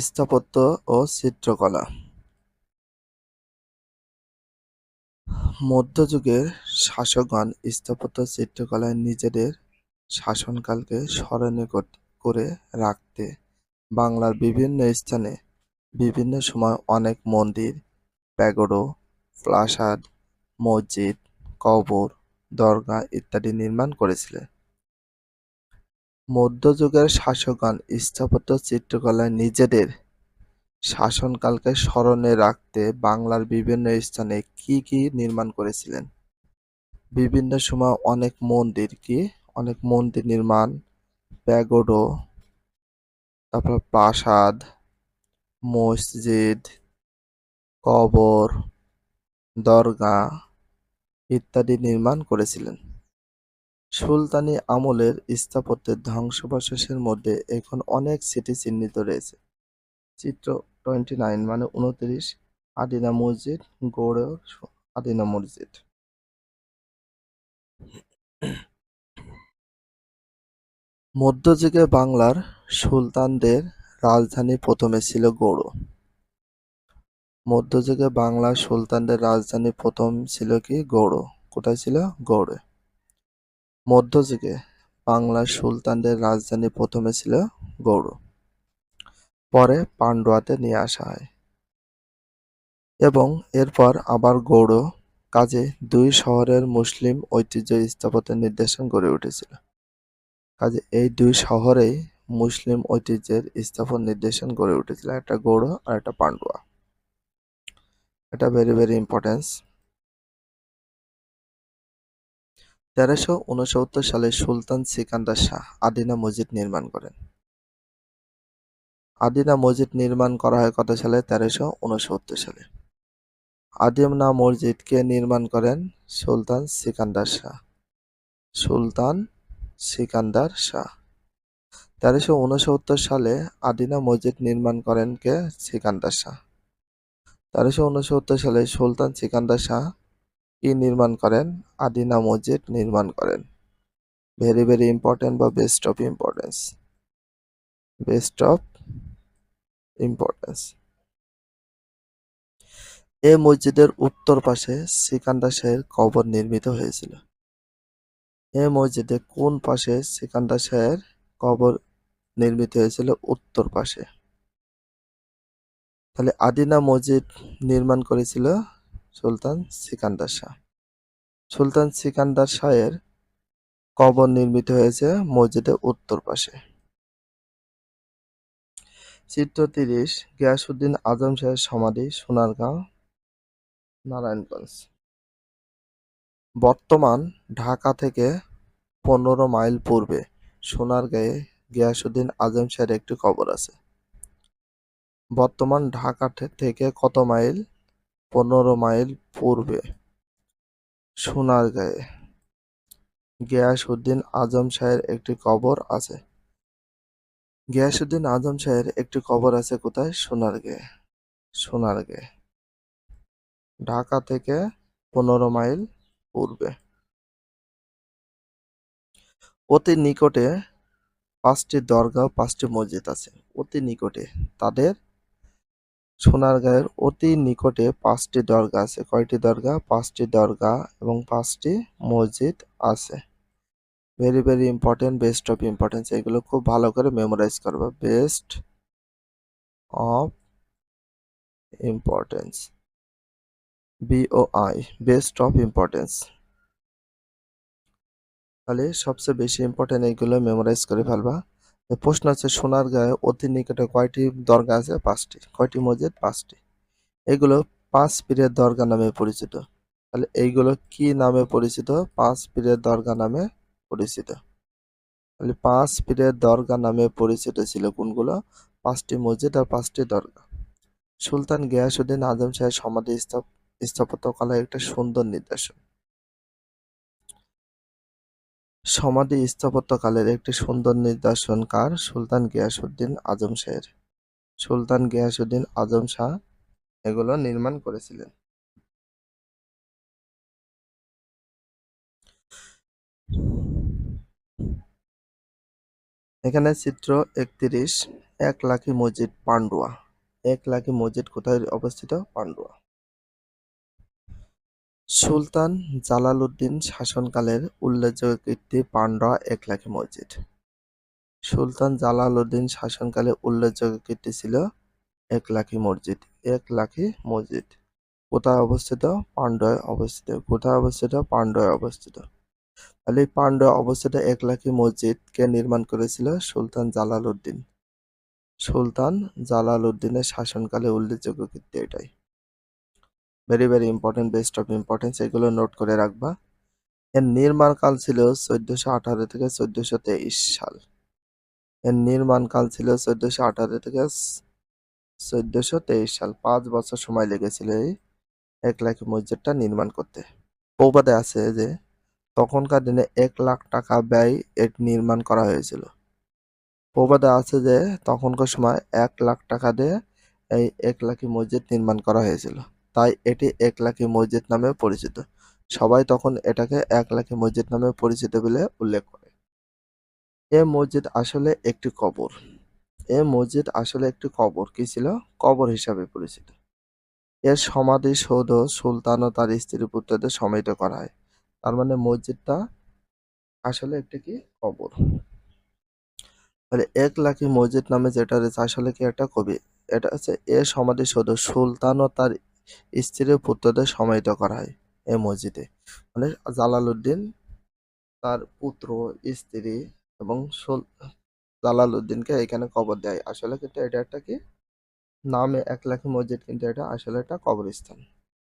স্থাপত্য ও চিত্রকলা। মধ্যযুগের শাসকগণ স্থাপত্য চিত্রকলায় নিজেদের শাসনকালকে স্মরণে কর- করে রাখতে বাংলার বিভিন্ন স্থানে বিভিন্ন সময় অনেক মন্দির, প্যাগোডো, প্রাসাদ, মসজিদ, কবর, দরগা ইত্যাদি নির্মাণ করেছিলেন। মধ্যযুগের শাসকগণ স্থাপত্য চিত্রকলায় নিজেদের শাসনকালকে স্মরণে রাখতে বাংলার বিভিন্ন স্থানে কি কি নির্মাণ করেছিলেন? বিভিন্ন সময় অনেক মন্দির কি? অনেক মন্দির নির্মাণ, প্যাগোডো, তারপর প্রাসাদ, মসজিদ, কবর দরগা ইত্যাদি নির্মাণ করেছিলেন। সুলতানি আমলের স্থাপত্যের ধ্বংসাবশেষের মধ্যে এখন অনেক স্মৃতি চিহ্নিত রয়েছে। চিত্র টোয়েন্টি নাইন মানে উনত্রিশ আদিনা মসজিদ, গৌড় আদিনা মসজিদ। মধ্যযুগে বাংলার সুলতানদের রাজধানী প্রথমে ছিল গৌড়। মধ্যযুগে বাংলার সুলতানদের রাজধানী প্রথম ছিল কি? গৌড়। কোথায় ছিল? গৌড়ে। মধ্যযুগে বাংলার সুলতানদের রাজধানী প্রথমে ছিল গৌড়। পরে পান্ডুয়াতে নিয়ে আসা হয়। এবং এরপর আবার গৌড় কাজে দুই শহরের মুসলিম ঐতিহ্য স্থাপত্যের নির্দেশন গড়ে উঠেছিল। কাজে এই দুই শহরেই মুসলিম ঐতিহ্যের স্থাপন নির্দেশন গড়ে উঠেছিল, একটা গৌড় আর একটা পান্ডুয়া। এটা ভেরি ভেরি ইম্পর্টেন্স তেরোশো উনসত্তর সালে সুলতান সিকান্দার শাহ আদিনা মসজিদ নির্মাণ করেন। আদিনা মসজিদ নির্মাণ করা হয় কত সালে? তেরোশো উনসত্তর সালে। আদিনা মসজিদ কে নির্মাণ করেন সুলতান সিকান্দার শাহ। সুলতান সিকান্দার শাহ। তেরোশো উনসত্তর সালে আদিনা মসজিদ নির্মাণ করেন কে? সিকান্দার শাহ। তেরোশো উনসত্তর সালে সুলতান সিকান্দার শাহ কি নির্মাণ করেন, আদিনা মসজিদ নির্মাণ করেন। ভেরি ভেরি ইম্পর্টেন্ট বা best of importance. Best of importance. এ মসজিদের উত্তর পাশে সিকান্দার শাহের কবর নির্মিত হয়েছিল। এ মসজিদে কোন পাশে সিকান্দার শাহের কবর নির্মিত হয়েছিল? উত্তর পাশে। তাহলে আদিনা মসজিদ নির্মাণ করেছিল সুলতান সিকান্দার শাহ। সুলতান সিকান্দার শাহের কবর নির্মিত হয়েছে মসজিদের উত্তর পাশে। চিত্র তিরিশ গিয়াসুদ্দিন আজম শাহের সমাধি, সোনারগাঁও, নারায়ণগঞ্জ। বর্তমান ঢাকা থেকে পনেরো মাইল পূর্বে সোনারগাঁয়ে গিয়াসুদ্দিন আজম শাহের একটি কবর আছে। বর্তমান ঢাকা থেকে কত মাইল পনেরো মাইল পূর্বে সোনারগাঁয়ে গিয়াসউদ্দিন আজম শাহের একটি কবর আছে। গিয়াসউদ্দিন আজম শাহের একটি কবর আছে কোথায়? সোনারগাঁয়ে সোনারগাঁয়ে ঢাকা থেকে পনেরো মাইল পূর্বে। অতি নিকটে পাঁচটি দরগা পাঁচটি মসজিদ আছে। অতি নিকটে তাদের সোনারগাঁয়ের অতি নিকটে পাঁচটি দরগা আছে। কয়টি দরগা? পাঁচটি দরগা এবং পাঁচটি মসজিদ আছে। Very very important best of importance এগুলো খুব ভালো করে মেমোরাইজ করবে। Best of importance BOI best of importance তাহলে সবচেয়ে বেশি ইম্পর্টেন্ট এইগুলো মেমোরাইজ করে ফেলবা। প্রশ্ন আছে, সোনার গায়ে অতি নিকটে কয়টি দরগা আছে? পাঁচটি। কয়টি মসজিদ? পাঁচটি। এগুলো পাঁচ পীরের দরগা নামে পরিচিত। তাহলে এইগুলো কি নামে পরিচিত? পাঁচ পীরের দরগা নামে পরিচিত। তাহলে পাঁচ পীরের দরগা নামে পরিচিত ছিল কোনগুলো? পাঁচটি মসজিদ আর পাঁচটি দরগা। সুলতান গিয়াসুদ্দিন আজম শাহের সমাধি স্থাপ স্থাপত্যকলার একটা সুন্দর নিদর্শন। সমাধি স্থাপত্যকালের একটি সুন্দর নিদর্শন কার সুলতান গিয়াসুদ্দিন আজম শাহের সুলতান গিয়াসুদ্দিন আজম শাহ এগুলো নির্মাণ করেছিলেন। এখানে চিত্র একত্রিশ, এক লাখি মসজিদ পান্ডুয়া। এক লাখি মসজিদ কোথায় অবস্থিত? পান্ডুয়া। সুলতান জালালউদ্দিন শাসনকালের উল্লেখযোগ্য কীর্তি পান্ডুয়া এক লাখি মসজিদ। সুলতান জালালউদ্দিন শাসনকালে উল্লেখযোগ্য কীর্তি ছিল এক লাখি মসজিদ। এক লাখি মসজিদ কোথায় অবস্থিত? পান্ডুয়ায় অবস্থিত। কোথায় অবস্থিত? পান্ডুয়ায় অবস্থিত। তাহলে পান্ডুয়া অবস্থিত এক লাখি মসজিদ কে নির্মাণ করেছিল? সুলতান জালালউদ্দিন। সুলতান জালালউদ্দিনের শাসনকালে উল্লেখযোগ্য কীর্তি এটাই। Very very important best of importance এগুলো নোট করে রাখবা। এর নির্মাণকাল ছিল চোদ্দশো আঠারো থেকে চোদ্দশো তেইশ সাল। এর নির্মাণকাল ছিল চোদ্দশো আঠারো থেকে চোদ্দশো তেইশ সাল। পাঁচ বছর সময় লেগেছিল এই এক লাখ মসজিদটা নির্মাণ করতে। প্রবাদে আছে যে, তখনকার দিনে এক লাখ টাকা ব্যয় এর নির্মাণ করা হয়েছিল। প্রবাদে আছে যে, তখনকার সময় এক লাখ টাকা দিয়ে এই এক লাখি মসজিদ নির্মাণ করা হয়েছিল। তাই এটি এক লাখি মসজিদ নামে পরিচিত। সবাই তখন এটাকে এক লাখি মসজিদ নামে পরিচিত বলে উল্লেখ করে। এ মসজিদ আসলে একটি কবর। এ মসজিদ আসলে একটি কবর। কি ছিল? কবর হিসাবে পরিচিত। এর সমাধি, সৌধ, সুলতান ও তার স্ত্রী পুত্রদের সমাহিত করা হয়। তার মানে মসজিদটা আসলে একটি কি? কবর। এক লাখি মসজিদ নামে যেটা রয়েছে, আসলে কি একটা কবি? এটা হচ্ছে এ সমাধি, সৌধ, সুলতান ও তার স্ত্রী পুত্রদের সমাহিত করা হয় এই মসজিদে। মানে জালালউদ্দিন তার পুত্র, স্ত্রী এবং জালালউদ্দিনকে এখানে কবর দেয়। আসলে কিন্তু এটা একটা কি? নামে এক লাখি মসজিদ কিন্তু এটা আসলে একটা কবরস্থান।